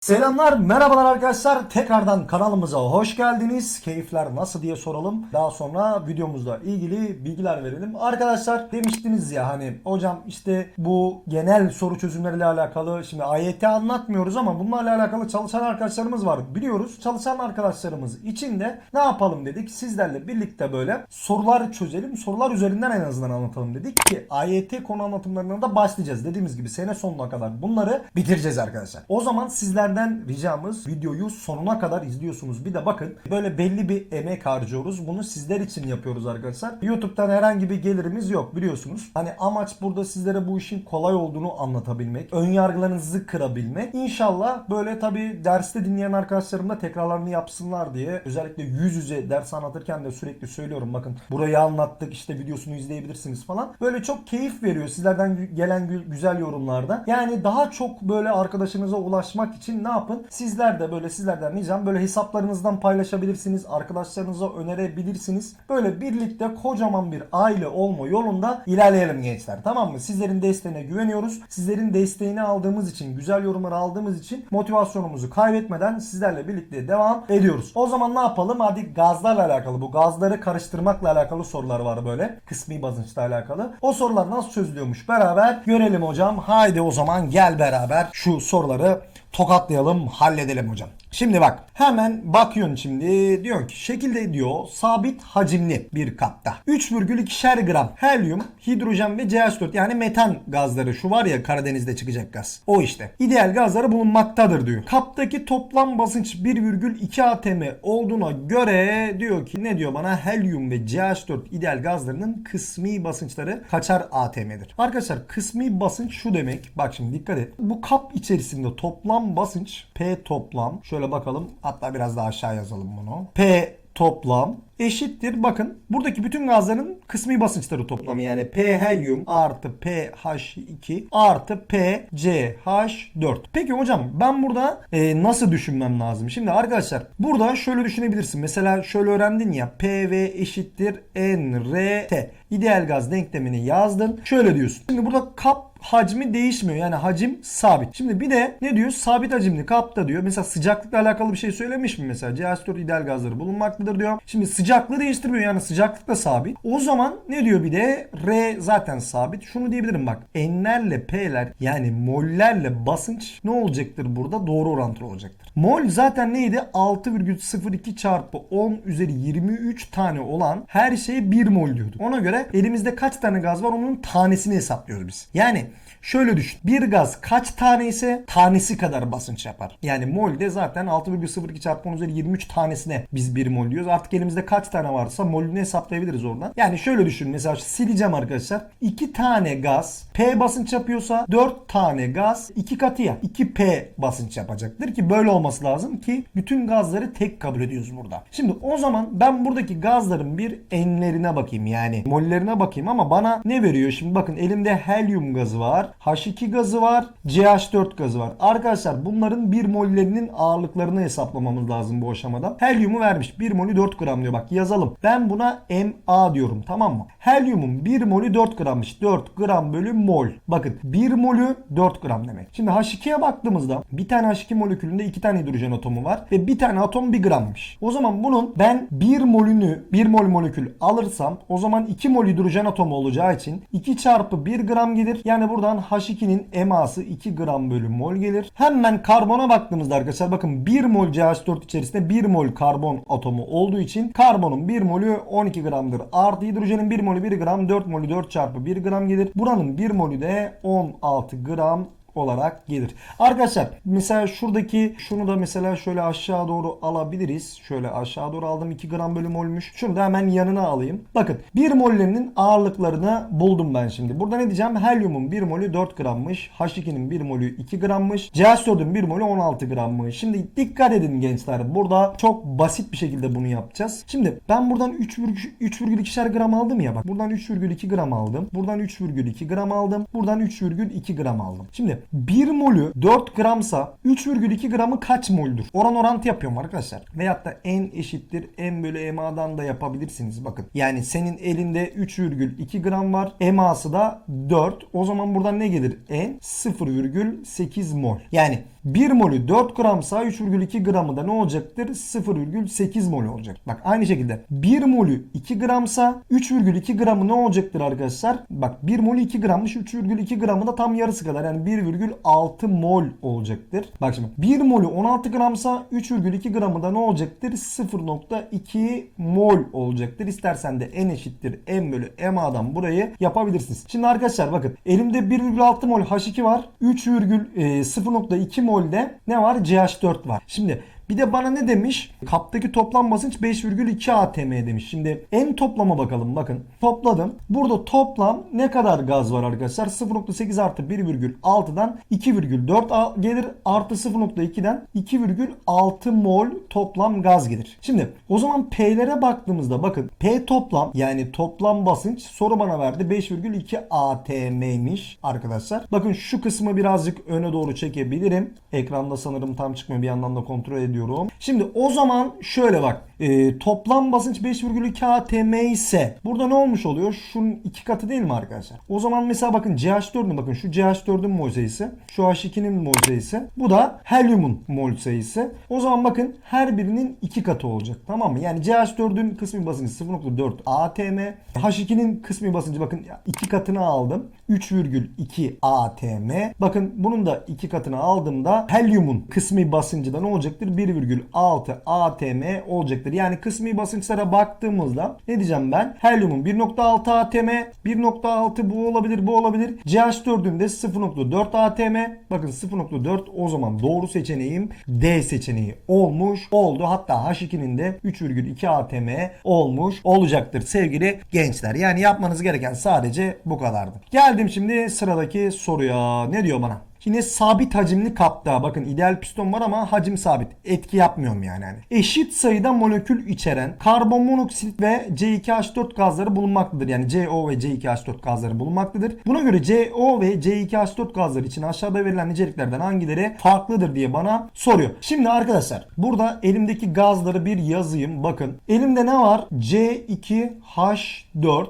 Selamlar, merhabalar arkadaşlar. Tekrardan kanalımıza hoş geldiniz. Keyifler nasıl diye soralım. Daha sonra videomuzla ilgili bilgiler verelim. Arkadaşlar demiştiniz ya hani hocam işte bu genel soru çözümleriyle alakalı şimdi AYT anlatmıyoruz ama bunlarla alakalı çalışan arkadaşlarımız var. Biliyoruz. Çalışan arkadaşlarımız için de ne yapalım dedik. Sizlerle birlikte böyle sorular çözelim. Sorular üzerinden en azından anlatalım dedik ki AYT konu anlatımlarına da başlayacağız. Dediğimiz gibi sene sonuna kadar bunları bitireceğiz arkadaşlar. O zaman sizlerden ricamız videoyu sonuna kadar izliyorsunuz. Bir de bakın böyle belli bir emek harcıyoruz. Bunu sizler için yapıyoruz arkadaşlar. YouTube'dan herhangi bir gelirimiz yok biliyorsunuz. Hani amaç burada sizlere bu işin kolay olduğunu anlatabilmek. Ön yargılarınızı kırabilmek. İnşallah böyle tabi derste dinleyen arkadaşlarım da tekrarlarını yapsınlar diye özellikle yüz yüze ders anlatırken de sürekli söylüyorum. Bakın burayı anlattık işte videosunu izleyebilirsiniz falan. Böyle çok keyif veriyor sizlerden gelen gü- güzel yorumlarda. Yani daha çok böyle arkadaşınıza ulaşmak için ne yapın? Sizler de böyle sizlerden ricam böyle hesaplarınızdan paylaşabilirsiniz. Arkadaşlarınıza önerebilirsiniz. Böyle birlikte kocaman bir aile olma yolunda ilerleyelim gençler. Tamam mı? Sizlerin desteğine güveniyoruz. Sizlerin desteğini aldığımız için, güzel yorumları aldığımız için motivasyonumuzu kaybetmeden sizlerle birlikte devam ediyoruz. O zaman ne yapalım? Hadi gazlarla alakalı bu gazları karıştırmakla alakalı sorular var böyle. Kısmi basınçla alakalı. O sorular nasıl çözülüyormuş beraber görelim hocam. Haydi o zaman gel beraber şu soruları tokatlayalım, halledelim hocam. Şimdi bak hemen bakıyorsun şimdi diyor ki şekilde diyor sabit hacimli bir kapta 3,2'şer gram helyum, hidrojen ve CH4 yani metan gazları şu var ya Karadeniz'de çıkacak gaz. O işte. İdeal gazları bulunmaktadır diyor. Kaptaki toplam basınç 1,2 atm olduğuna göre diyor ki ne diyor bana helyum ve CH4 ideal gazlarının kısmi basınçları kaçar atm'dir. Arkadaşlar kısmi basınç şu demek. Bak şimdi dikkat et. Bu kap içerisinde toplam basınç P toplam. Şöyle bakalım. Hatta biraz daha aşağı yazalım bunu. P toplam eşittir. Bakın buradaki bütün gazların kısmi basınçları toplamı. Yani P helyum artı PH2 artı PCH4. Peki hocam ben burada e, nasıl düşünmem lazım? Şimdi arkadaşlar burada şöyle düşünebilirsin. Mesela şöyle öğrendin ya PV eşittir NRT. İdeal gaz denklemini yazdın. Şöyle diyorsun. Şimdi burada kap hacmi değişmiyor. Yani hacim sabit. Şimdi bir de ne diyor? Sabit hacimli kapta diyor. Mesela sıcaklıkla alakalı bir şey söylemiş mi? Mesela CH4 ideal gazları bulunmaktadır diyor. Şimdi sıcaklığı değiştirmiyor. Yani sıcaklık da sabit. O zaman ne diyor bir de? R zaten sabit. Şunu diyebilirim bak. N'lerle P'ler yani mollerle basınç ne olacaktır burada? Doğru orantılı olacaktır. Mol zaten neydi? 6,02 çarpı 10 üzeri 23 tane olan her şeye 1 mol diyorduk. Ona göre elimizde kaç tane gaz var onun tanesini hesaplıyoruz biz. Yani Şöyle düşün. Bir gaz kaç tane ise tanesi kadar basınç yapar. Yani molde zaten 6,02 çarpı 10 üzeri 23 tanesine biz 1 mol diyoruz. Artık elimizde kaç tane varsa molünü hesaplayabiliriz oradan. Yani şöyle düşün. Mesela sileceğim arkadaşlar. 2 tane gaz P basınç yapıyorsa 4 tane gaz 2 katıya 2P basınç yapacaktır ki böyle olması lazım ki bütün gazları tek kabul ediyoruz burada. Şimdi o zaman ben buradaki gazların bir enlerine bakayım yani mollerine bakayım ama bana ne veriyor? Şimdi bakın elimde helyum gazı var. H2 gazı var. CH4 gazı var. Arkadaşlar bunların 1 mollerinin ağırlıklarını hesaplamamız lazım bu aşamada. Helyumu vermiş. 1 molü 4 gram diyor. Bak yazalım. Ben buna MA diyorum tamam mı? Helyumun 1 molü 4 grammış. 4 gram bölü mol. Bakın 1 molü 4 gram demek. Şimdi H2'ye baktığımızda bir tane H2 molekülünde 2 tane hidrojen atomu var ve bir tane atom 1 grammış. O zaman bunun ben 1 molünü 1 mol molekül alırsam o zaman 2 mol hidrojen atomu olacağı için 2 çarpı 1 gram gelir. Yani buradan H2'nin eması 2 gram bölü mol gelir. Hemen karbona baktığımızda arkadaşlar bakın 1 mol CH4 içerisinde 1 mol karbon atomu olduğu için karbonun 1 molü 12 gramdır. Artı hidrojenin 1 molü 1 gram 4 molü 4 çarpı 1 gram gelir. Buranın 1 molü de 16 gram olarak gelir. Arkadaşlar mesela şuradaki şunu da mesela şöyle aşağı doğru alabiliriz. Şöyle aşağı doğru aldım 2 gram bölü molmüş. Şunu da hemen yanına alayım. Bakın 1 mollerinin ağırlıklarını buldum ben şimdi. Burada ne diyeceğim? Helyumun 1 molü 4 grammış. H2'nin 1 molü 2 grammış. CH4'ün 1 molü 16 grammış. Şimdi dikkat edin gençler. Burada çok basit bir şekilde bunu yapacağız. Şimdi ben buradan 3,2'şer gram aldım ya bak. Buradan 3,2 gram aldım. Buradan 3,2 gram aldım. Buradan 3,2 gram aldım. Şimdi Şimdi 1 molü 4 gramsa 3,2 gramı kaç moldür? Oran orantı yapıyorum arkadaşlar. Veyahut da n eşittir n bölü ema'dan da yapabilirsiniz. Bakın yani senin elinde 3,2 gram var. Eması da 4. O zaman buradan ne gelir? N 0,8 mol. Yani 1 molü 4 gramsa 3,2 gramı da ne olacaktır? 0,8 mol olacak. Bak aynı şekilde 1 molü 2 gramsa 3,2 gramı ne olacaktır arkadaşlar? Bak 1 molü 2 grammış 3,2 gramı da tam yarısı kadar yani 1,6 mol olacaktır. Bak şimdi 1 molü 16 gramsa 3,2 gramı da ne olacaktır? 0,2 mol olacaktır. İstersen de n eşittir m bölü ma'dan burayı yapabilirsiniz. Şimdi arkadaşlar bakın elimde 1,6 mol H2 var. 3, e, 0,2 molde ne var? CH4 var. Şimdi bir de bana ne demiş? Kaptaki toplam basınç 5,2 atm demiş. Şimdi en toplama bakalım. Bakın topladım. Burada toplam ne kadar gaz var arkadaşlar? 0,8 artı 1,6'dan 2,4 a- gelir. Artı 0,2'den 2,6 mol toplam gaz gelir. Şimdi o zaman P'lere baktığımızda bakın P toplam yani toplam basınç soru bana verdi 5,2 atm'miş arkadaşlar. Bakın şu kısmı birazcık öne doğru çekebilirim. Ekranda sanırım tam çıkmıyor bir yandan da kontrol ediyorum. Şimdi o zaman şöyle bak. e, toplam basınç 5,2 atm ise burada ne olmuş oluyor? Şunun iki katı değil mi arkadaşlar? O zaman mesela bakın CH4'ün bakın şu CH4'ün mol sayısı, şu H2'nin mol sayısı, bu da helyumun mol sayısı. O zaman bakın her birinin iki katı olacak. Tamam mı? Yani CH4'ün kısmi basıncı 0,4 atm. H2'nin kısmi basıncı bakın iki katını aldım. 3,2 atm. Bakın bunun da iki katını aldığımda helyumun kısmi basıncı da ne olacaktır? 1,6 atm olacaktır. Yani kısmi basınçlara baktığımızda ne diyeceğim ben? Helyumun 1,6 atm, 1,6 bu olabilir, bu olabilir. CH4'ün de 0,4 atm. Bakın 0,4 o zaman doğru seçeneğim D seçeneği olmuş oldu. Hatta H2'nin de 3,2 atm olmuş olacaktır sevgili gençler. Yani yapmanız gereken sadece bu kadardı. Geldim şimdi sıradaki soruya. Ne diyor bana? Yine sabit hacimli kapta bakın ideal piston var ama hacim sabit. Etki yapmıyorum yani. yani. Eşit sayıda molekül içeren karbon monoksit ve C2H4 gazları bulunmaktadır. Yani CO ve C2H4 gazları bulunmaktadır. Buna göre CO ve C2H4 gazları için aşağıda verilen niceliklerden hangileri farklıdır diye bana soruyor. Şimdi arkadaşlar burada elimdeki gazları bir yazayım. Bakın elimde ne var? C2H4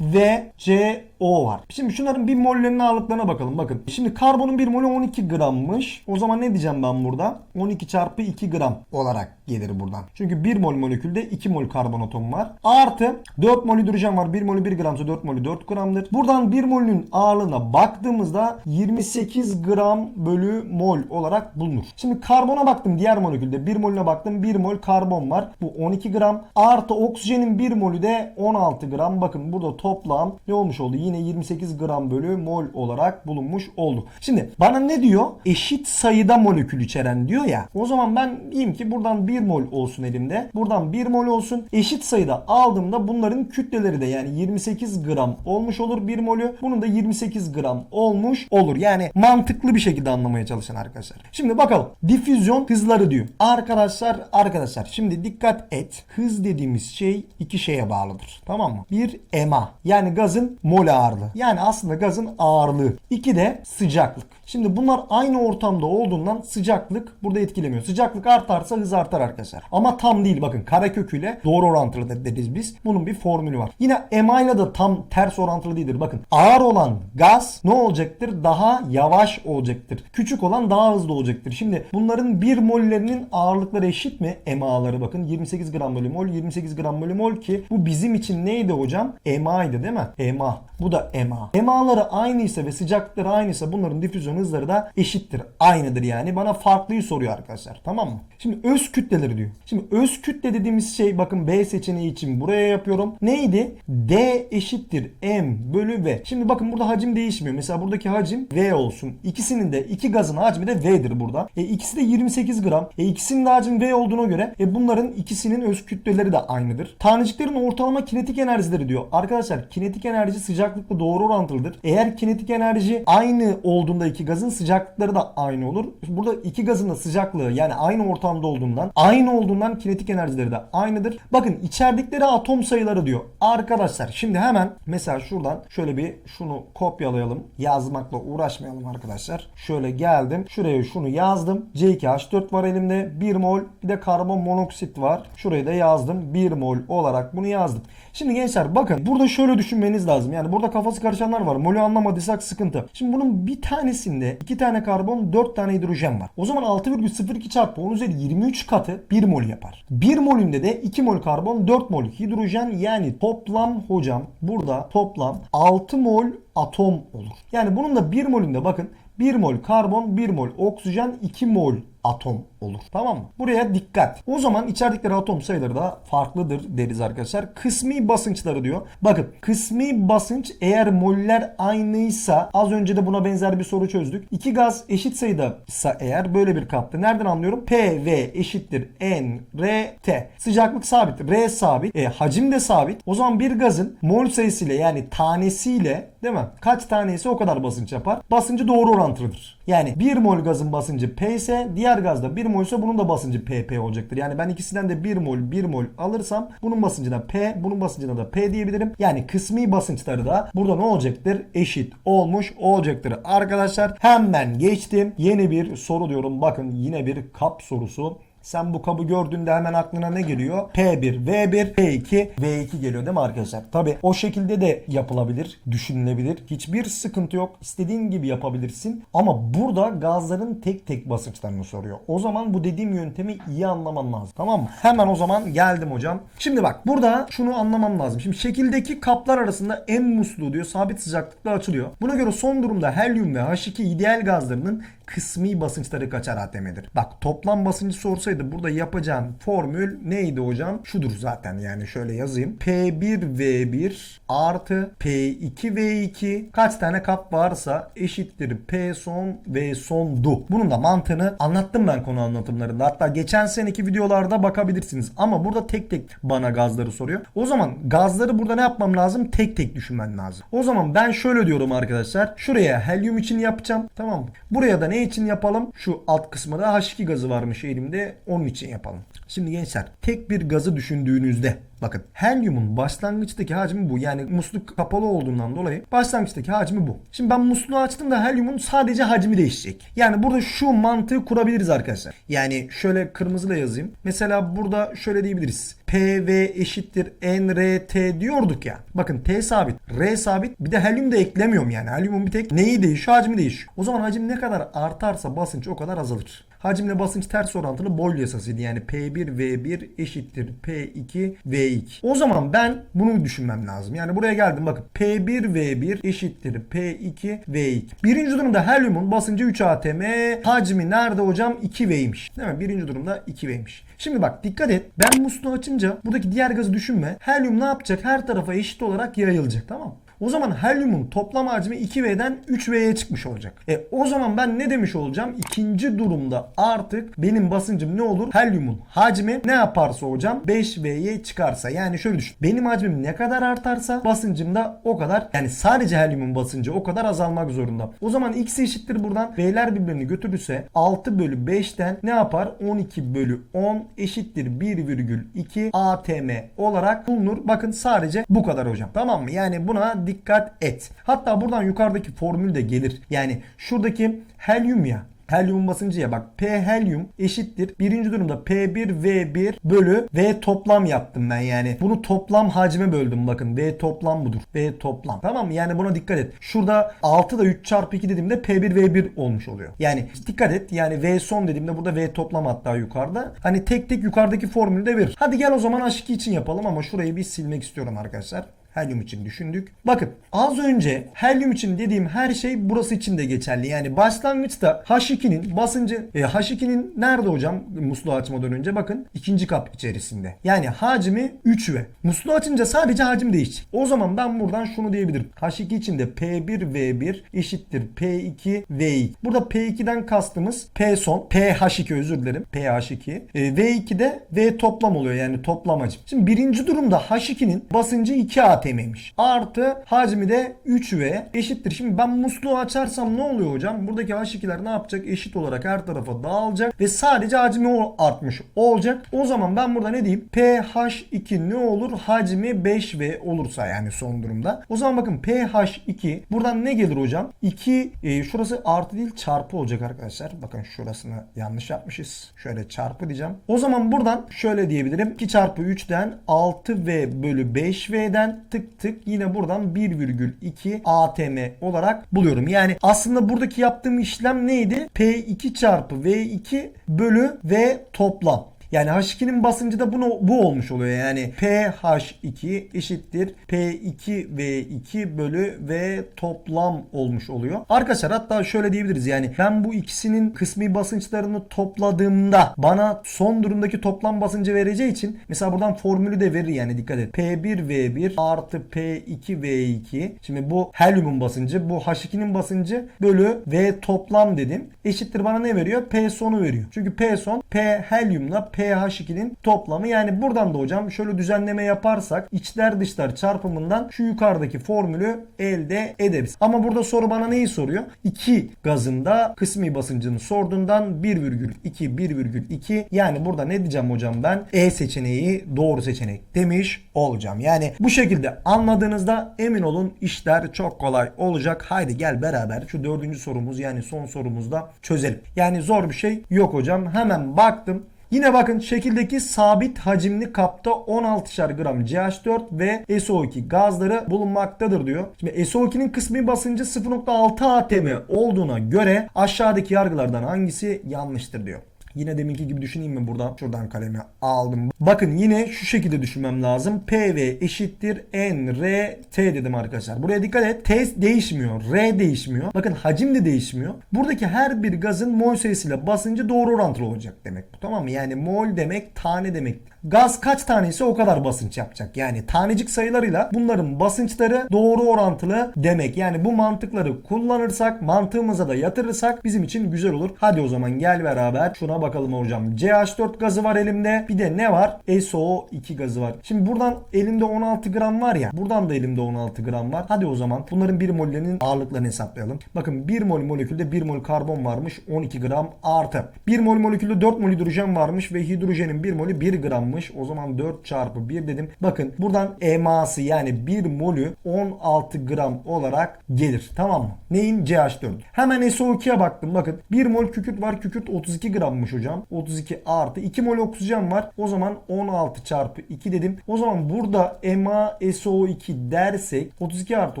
ve CO var. Şimdi şunların bir mollerinin ağırlıklarına bakalım. Bakın. Şimdi karbonun bir molü 12 grammış. O zaman ne diyeceğim ben burada? 12 çarpı 2 gram olarak gelir buradan. Çünkü 1 mol molekülde 2 mol karbon atomu var. Artı 4 mol hidrojen var. 1 molü 1 gramsa 4 molü 4 gramdır. Buradan 1 molünün ağırlığına baktığımızda 28 gram bölü mol olarak bulunur. Şimdi karbona baktım diğer molekülde. 1 molüne baktım 1 mol karbon var. Bu 12 gram. Artı oksijenin 1 molü de 16 gram. Bakın burada toplam ne olmuş oldu? Yine 28 gram bölü mol olarak bulunmuş oldu. Şimdi bana ne diyor? Eşit sayıda molekül içeren diyor ya. O zaman ben diyeyim ki buradan 1 mol olsun elimde. Buradan 1 mol olsun. Eşit sayıda aldığımda bunların kütleleri de yani 28 gram olmuş olur 1 molü. Bunun da 28 gram olmuş olur. Yani mantıklı bir şekilde anlamaya çalışın arkadaşlar. Şimdi bakalım. Difüzyon hızları diyor. Arkadaşlar arkadaşlar şimdi dikkat et. Hız dediğimiz şey iki şeye bağlıdır. Tamam mı? Bir ema. Yani gazın mol ağırlığı. Yani aslında gazın ağırlığı. İki de sıcaklık. Şimdi bunlar aynı ortamda olduğundan sıcaklık burada etkilemiyor. Sıcaklık artarsa hız artar arkadaşlar. Ama tam değil bakın kareköküyle doğru orantılı de- deriz biz. Bunun bir formülü var. Yine EMA ile de tam ters orantılı değildir. Bakın ağır olan gaz ne olacaktır? Daha yavaş olacaktır. Küçük olan daha hızlı olacaktır. Şimdi bunların bir mollerinin ağırlıkları eşit mi? EMA'ları bakın 28 gram bölü mol 28 gram bölü mol ki bu bizim için neydi hocam? EMA'ydı değil mi? EMA. Bu da EMA. EMA'ları aynıysa ve sıcaklıkları aynıysa bunların difüzyon hızları da eşittir. Aynıdır yani. Bana farklıyı soruyor arkadaşlar. Tamam mı? Şimdi öz kütleleri diyor. Şimdi öz kütle dediğimiz şey bakın B seçeneği için buraya yapıyorum. Neydi? D eşittir M bölü V. Şimdi bakın burada hacim değişmiyor. Mesela buradaki hacim V olsun. İkisinin de iki gazın hacmi de V'dir burada. E ikisi de 28 gram. E ikisinin de hacmi V olduğuna göre e bunların ikisinin öz kütleleri de aynıdır. Taneciklerin ortalama kinetik enerjileri diyor. Arkadaşlar kinetik enerji sıcaklıkla doğru orantılıdır. Eğer kinetik enerji aynı olduğunda iki buradaki gazın sıcaklıkları da aynı olur. Burada iki gazın da sıcaklığı yani aynı ortamda olduğundan aynı olduğundan kinetik enerjileri de aynıdır. Bakın içerdikleri atom sayıları diyor. Arkadaşlar şimdi hemen mesela şuradan şöyle bir şunu kopyalayalım. Yazmakla uğraşmayalım arkadaşlar. Şöyle geldim. Şuraya şunu yazdım. C2H4 var elimde. 1 mol bir de karbon monoksit var. Şurayı da yazdım. 1 mol olarak bunu yazdım. Şimdi gençler bakın burada şöyle düşünmeniz lazım. Yani burada kafası karışanlar var. Molü anlamadıysak sıkıntı. Şimdi bunun bir tanesinde 2 tane karbon 4 tane hidrojen var. O zaman 6,02 çarpı 10 üzeri 23 katı 1 mol yapar. 1 molünde de 2 mol karbon 4 mol hidrojen yani toplam hocam burada toplam 6 mol atom olur. Yani bunun da 1 molünde bakın 1 mol karbon, 1 mol oksijen, 2 mol atom olur. Tamam mı? Buraya dikkat. O zaman içerdikleri atom sayıları da farklıdır deriz arkadaşlar. Kısmi basınçları diyor. Bakın kısmi basınç eğer moller aynıysa az önce de buna benzer bir soru çözdük. İki gaz eşit sayıda ise eğer böyle bir kapta. Nereden anlıyorum? P, V eşittir N, R, T. Sıcaklık sabit. R sabit. E, hacim de sabit. O zaman bir gazın mol sayısıyla yani tanesiyle değil mi? Kaç tanesi o kadar basınç yapar. Basıncı doğru orantılıdır. Yani 1 mol gazın basıncı P ise diğer gazda 1 mol ise bunun da basıncı PP olacaktır. Yani ben ikisinden de 1 mol 1 mol alırsam bunun basıncına P bunun basıncına da P diyebilirim. Yani kısmi basınçları da burada ne olacaktır? Eşit olmuş olacaktır. Arkadaşlar hemen geçtim. Yeni bir soru diyorum. Bakın yine bir kap sorusu. Sen bu kabı gördüğünde hemen aklına ne geliyor? P1, V1, P2, V2 geliyor değil mi arkadaşlar? Tabi o şekilde de yapılabilir, düşünülebilir. Hiçbir sıkıntı yok. İstediğin gibi yapabilirsin. Ama burada gazların tek tek basınçlarını soruyor. O zaman bu dediğim yöntemi iyi anlaman lazım. Tamam mı? Hemen o zaman geldim hocam. Şimdi bak burada şunu anlamam lazım. Şimdi şekildeki kaplar arasında M musluğu diyor sabit sıcaklıkla açılıyor. Buna göre son durumda helyum ve H2 ideal gazlarının kısmi basınçları kaçar ATM'dir. Bak toplam basıncı sorsaydı burada yapacağım formül neydi hocam? Şudur zaten yani şöyle yazayım. P1V1 artı P2V2 kaç tane kap varsa eşittir P son V son du. Bunun da mantığını anlattım ben konu anlatımlarında. Hatta geçen seneki videolarda bakabilirsiniz. Ama burada tek tek bana gazları soruyor. O zaman gazları burada ne yapmam lazım? Tek tek düşünmen lazım. O zaman ben şöyle diyorum arkadaşlar. Şuraya helyum için yapacağım. Tamam mı? Buraya da ne için yapalım? Şu alt kısmında H2 gazı varmış elimde. Onun için yapalım. Şimdi gençler tek bir gazı düşündüğünüzde Bakın helyumun başlangıçtaki hacmi bu. Yani musluk kapalı olduğundan dolayı başlangıçtaki hacmi bu. Şimdi ben musluğu açtım da helyumun sadece hacmi değişecek. Yani burada şu mantığı kurabiliriz arkadaşlar. Yani şöyle kırmızıyla yazayım. Mesela burada şöyle diyebiliriz. PV eşittir NRT diyorduk ya. Bakın T sabit, R sabit bir de helyum da eklemiyorum yani. Helyumun bir tek neyi değişiyor? Hacmi değişiyor. O zaman hacim ne kadar artarsa basınç o kadar azalır. Hacimle basınç ters orantılı Boyle yasasıydı. Yani P1 V1 eşittir P2 V2. O zaman ben bunu düşünmem lazım. Yani buraya geldim bakın P1 V1 eşittir P2 V2. Birinci durumda helyumun basıncı 3 atm. Hacmi nerede hocam? 2V'ymiş. Değil mi? Birinci durumda 2V'ymiş. Şimdi bak dikkat et. Ben musluğu açınca buradaki diğer gazı düşünme. Helyum ne yapacak? Her tarafa eşit olarak yayılacak. Tamam mı? O zaman helyumun toplam hacmi 2V'den 3V'ye çıkmış olacak. E o zaman ben ne demiş olacağım? İkinci durumda artık benim basıncım ne olur? Helyumun hacmi ne yaparsa hocam 5V'ye çıkarsa. Yani şöyle düşün. Benim hacmim ne kadar artarsa basıncım da o kadar. Yani sadece helyumun basıncı o kadar azalmak zorunda. O zaman X eşittir buradan. V'ler birbirini götürürse 6 bölü 5'ten ne yapar? 12 bölü 10 eşittir 1,2 ATM olarak bulunur. Bakın sadece bu kadar hocam. Tamam mı? Yani buna dikkat et. Hatta buradan yukarıdaki formül de gelir. Yani şuradaki helyum ya Helyumun basıncı ya bak P helyum eşittir. Birinci durumda P1 V1 bölü V toplam yaptım ben yani. Bunu toplam hacme böldüm bakın. V toplam budur. V toplam. Tamam mı? Yani buna dikkat et. Şurada 6 da 3 çarpı 2 dediğimde P1 V1 olmuş oluyor. Yani dikkat et. Yani V son dediğimde burada V toplam hatta yukarıda. Hani tek tek yukarıdaki formülü de verir. Hadi gel o zaman H2 için yapalım ama şurayı bir silmek istiyorum arkadaşlar helyum için düşündük. Bakın az önce helyum için dediğim her şey burası için de geçerli. Yani başlangıçta H2'nin basıncı e, H2'nin nerede hocam musluğu açmadan önce bakın ikinci kap içerisinde. Yani hacmi 3 ve musluğu açınca sadece hacim değişecek. O zaman ben buradan şunu diyebilirim. H2 için de P1 V1 eşittir P2 V2. Burada P2'den kastımız P son PH2 özür dilerim. PH2. E, V2 de V toplam oluyor yani toplam hacim. Şimdi birinci durumda H2'nin basıncı 2 at ATM'ymiş. Artı hacmi de 3V eşittir. Şimdi ben musluğu açarsam ne oluyor hocam? Buradaki H2'ler ne yapacak? Eşit olarak her tarafa dağılacak ve sadece hacmi artmış olacak. O zaman ben burada ne diyeyim? pH2 ne olur? Hacmi 5V olursa yani son durumda. O zaman bakın pH2 buradan ne gelir hocam? 2 e, şurası artı değil çarpı olacak arkadaşlar. Bakın şurasını yanlış yapmışız. Şöyle çarpı diyeceğim. O zaman buradan şöyle diyebilirim. 2 çarpı 3'ten 6V bölü 5V'den tık tık yine buradan 1,2 ATM olarak buluyorum. Yani aslında buradaki yaptığım işlem neydi? P2 çarpı V2 bölü V toplam. Yani H2'nin basıncı da bunu, bu olmuş oluyor. Yani pH2 eşittir P2V2 bölü V toplam olmuş oluyor. Arkadaşlar hatta şöyle diyebiliriz yani ben bu ikisinin kısmi basınçlarını topladığımda bana son durumdaki toplam basıncı vereceği için mesela buradan formülü de verir yani dikkat et. P1V1 artı P2V2 şimdi bu helyumun basıncı bu H2'nin basıncı bölü V toplam dedim. Eşittir bana ne veriyor? P sonu veriyor. Çünkü P son P helyumla pH2'nin toplamı. Yani buradan da hocam şöyle düzenleme yaparsak içler dışlar çarpımından şu yukarıdaki formülü elde ederiz. Ama burada soru bana neyi soruyor? 2 gazında kısmi basıncını sorduğundan 1,2 1,2 yani burada ne diyeceğim hocam ben? E seçeneği doğru seçenek demiş olacağım. Yani bu şekilde anladığınızda emin olun işler çok kolay olacak. Haydi gel beraber şu dördüncü sorumuz yani son sorumuzda çözelim. Yani zor bir şey yok hocam. Hemen baktım. Yine bakın şekildeki sabit hacimli kapta 16'şer gram CH4 ve SO2 gazları bulunmaktadır diyor. Şimdi SO2'nin kısmi basıncı 0.6 atm olduğuna göre aşağıdaki yargılardan hangisi yanlıştır diyor. Yine deminki gibi düşüneyim mi burada? Şuradan kalemi aldım. Bakın yine şu şekilde düşünmem lazım. PV eşittir N, R, T dedim arkadaşlar. Buraya dikkat et. T değişmiyor. R değişmiyor. Bakın hacim de değişmiyor. Buradaki her bir gazın mol sayısıyla basıncı doğru orantılı olacak demek. Tamam mı? Yani mol demek tane demek. Gaz kaç tanesi o kadar basınç yapacak. Yani tanecik sayılarıyla bunların basınçları doğru orantılı demek. Yani bu mantıkları kullanırsak, mantığımıza da yatırırsak bizim için güzel olur. Hadi o zaman gel beraber şuna bakalım hocam. CH4 gazı var elimde. Bir de ne var? SO2 gazı var. Şimdi buradan elimde 16 gram var ya. Buradan da elimde 16 gram var. Hadi o zaman bunların bir mollerinin ağırlıklarını hesaplayalım. Bakın 1 mol molekülde 1 mol karbon varmış. 12 gram artı. 1 mol molekülde 4 mol hidrojen varmış ve hidrojenin 1 molü 1 grammış. O zaman 4 çarpı 1 dedim. Bakın buradan eması yani 1 molü 16 gram olarak gelir. Tamam mı? Neyin? CH4. Hemen SO2'ye baktım. Bakın 1 mol kükürt var. Kükürt 32 grammış hocam. 32 artı 2 mol oksijen var. O zaman 16 çarpı 2 dedim. O zaman burada EMA SO2 dersek 32 artı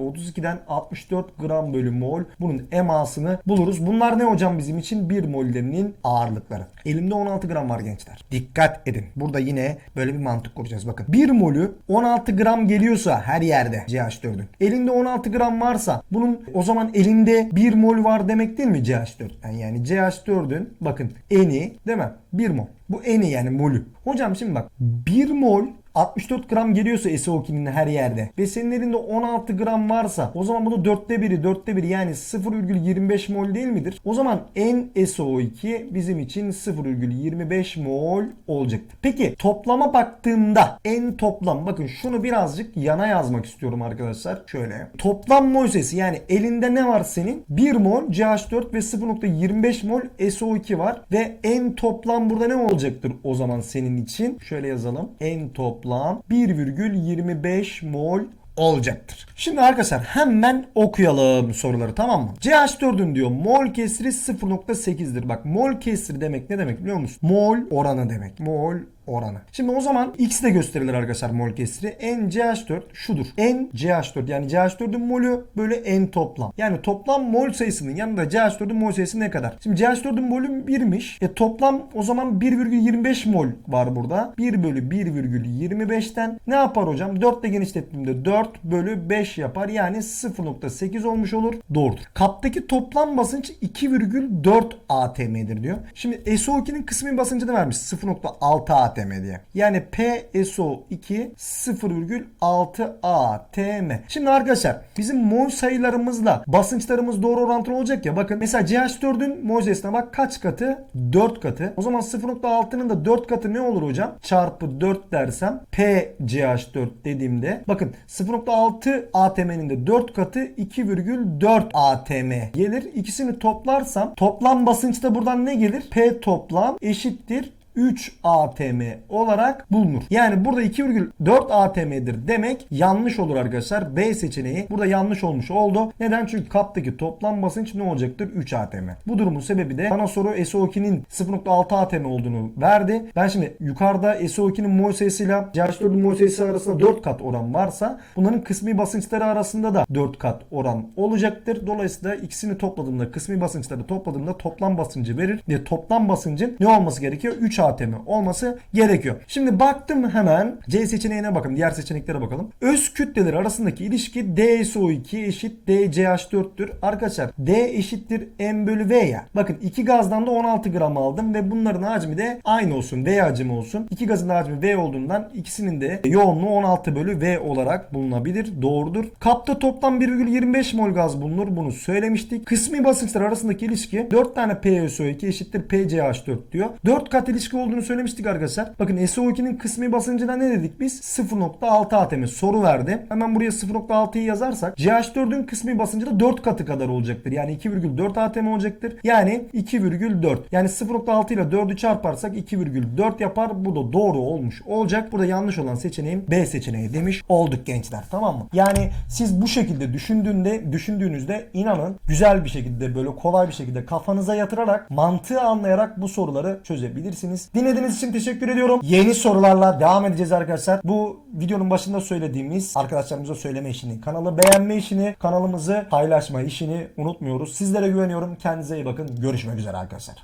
32'den 64 gram bölü mol. Bunun emasını buluruz. Bunlar ne hocam bizim için? 1 mollerinin ağırlıkları. Elimde 16 gram var gençler. Dikkat edin. Burada yine böyle bir mantık kuracağız. Bakın 1 molü 16 gram geliyorsa her yerde CH4'ün. Elinde 16 gram varsa bunun o zaman elinde 1 mol var demek değil mi CH4? Yani, yani CH4'ün bakın eni değil mi? 1 mol. Bu eni yani molü. Hocam şimdi bak 1 mol 64 gram geliyorsa SO2'nin her yerde ve senin elinde 16 gram varsa o zaman bunu dörtte biri dörtte biri yani 0,25 mol değil midir? O zaman N SO2 bizim için 0,25 mol olacaktır. Peki toplama baktığımda N toplam bakın şunu birazcık yana yazmak istiyorum arkadaşlar. Şöyle. Toplam mol sayısı yani elinde ne var senin? 1 mol CH4 ve 0,25 mol SO2 var ve N toplam burada ne olacaktır o zaman senin için? Şöyle yazalım. N toplam 1,25 mol olacaktır. Şimdi arkadaşlar hemen okuyalım soruları tamam mı? CH4'ün diyor mol kesri 0.8'dir. Bak mol kesri demek ne demek biliyor musun? Mol oranı demek. Mol oranı. Şimdi o zaman X de gösterilir arkadaşlar mol kesri. N CH4 şudur. N CH4 yani CH4'ün molü bölü N toplam. Yani toplam mol sayısının yanında CH4'ün mol sayısı ne kadar? Şimdi CH4'ün molü 1'miş. E toplam o zaman 1,25 mol var burada. 1 bölü 1,25'ten ne yapar hocam? 4 ile genişlettiğimde 4 bölü 5 yapar. Yani 0.8 olmuş olur. Doğrudur. Kaptaki toplam basınç 2,4 atm'dir diyor. Şimdi SO2'nin kısmi basıncını vermiş. 0.6 atm. ATM diye. Yani PSO2 0,6 ATM. Şimdi arkadaşlar bizim mol sayılarımızla basınçlarımız doğru orantılı olacak ya. Bakın mesela CH4'ün mol sayısına bak kaç katı? 4 katı. O zaman 0.6'nın da 4 katı ne olur hocam? Çarpı 4 dersem PCH4 dediğimde bakın 0.6 ATM'nin de 4 katı 2,4 ATM gelir. İkisini toplarsam toplam basınçta buradan ne gelir? P toplam eşittir 3 ATM olarak bulunur. Yani burada 2,4 ATM'dir demek yanlış olur arkadaşlar. B seçeneği burada yanlış olmuş oldu. Neden? Çünkü kaptaki toplam basınç ne olacaktır? 3 ATM. Bu durumun sebebi de bana soru SO2'nin 0.6 ATM olduğunu verdi. Ben şimdi yukarıda SO2'nin mol sayısıyla CH4'ün mol sayısı arasında 4 kat oran varsa bunların kısmi basınçları arasında da 4 kat oran olacaktır. Dolayısıyla ikisini topladığımda kısmi basınçları topladığımda toplam basıncı verir. Ve toplam basıncın ne olması gerekiyor? 3 ATM olması gerekiyor. Şimdi baktım hemen C seçeneğine bakın. Diğer seçeneklere bakalım. Öz kütleleri arasındaki ilişki DSO2 eşit DCH4'tür. Arkadaşlar D eşittir M bölü V ya. Bakın iki gazdan da 16 gram aldım ve bunların hacmi de aynı olsun. V hacmi olsun. İki gazın da hacmi V olduğundan ikisinin de yoğunluğu 16 bölü V olarak bulunabilir. Doğrudur. Kapta toplam 1,25 mol gaz bulunur. Bunu söylemiştik. Kısmi basınçlar arasındaki ilişki 4 tane PSO2 eşittir PCH4 diyor. 4 kat ilişki olduğunu söylemiştik arkadaşlar. Bakın SO2'nin kısmi basıncına ne dedik biz? 0.6 atm soru verdi. Hemen buraya 0.6'yı yazarsak CH4'ün kısmi basıncı da 4 katı kadar olacaktır. Yani 2,4 atm olacaktır. Yani 2,4. Yani 0.6 ile 4'ü çarparsak 2,4 yapar. Bu da doğru olmuş olacak. Burada yanlış olan seçeneğim B seçeneği demiş olduk gençler. Tamam mı? Yani siz bu şekilde düşündüğünde düşündüğünüzde inanın güzel bir şekilde böyle kolay bir şekilde kafanıza yatırarak mantığı anlayarak bu soruları çözebilirsiniz. Dinlediğiniz için teşekkür ediyorum. Yeni sorularla devam edeceğiz arkadaşlar. Bu videonun başında söylediğimiz arkadaşlarımıza söyleme işini, kanalı beğenme işini, kanalımızı paylaşma işini unutmuyoruz. Sizlere güveniyorum. Kendinize iyi bakın. Görüşmek üzere arkadaşlar.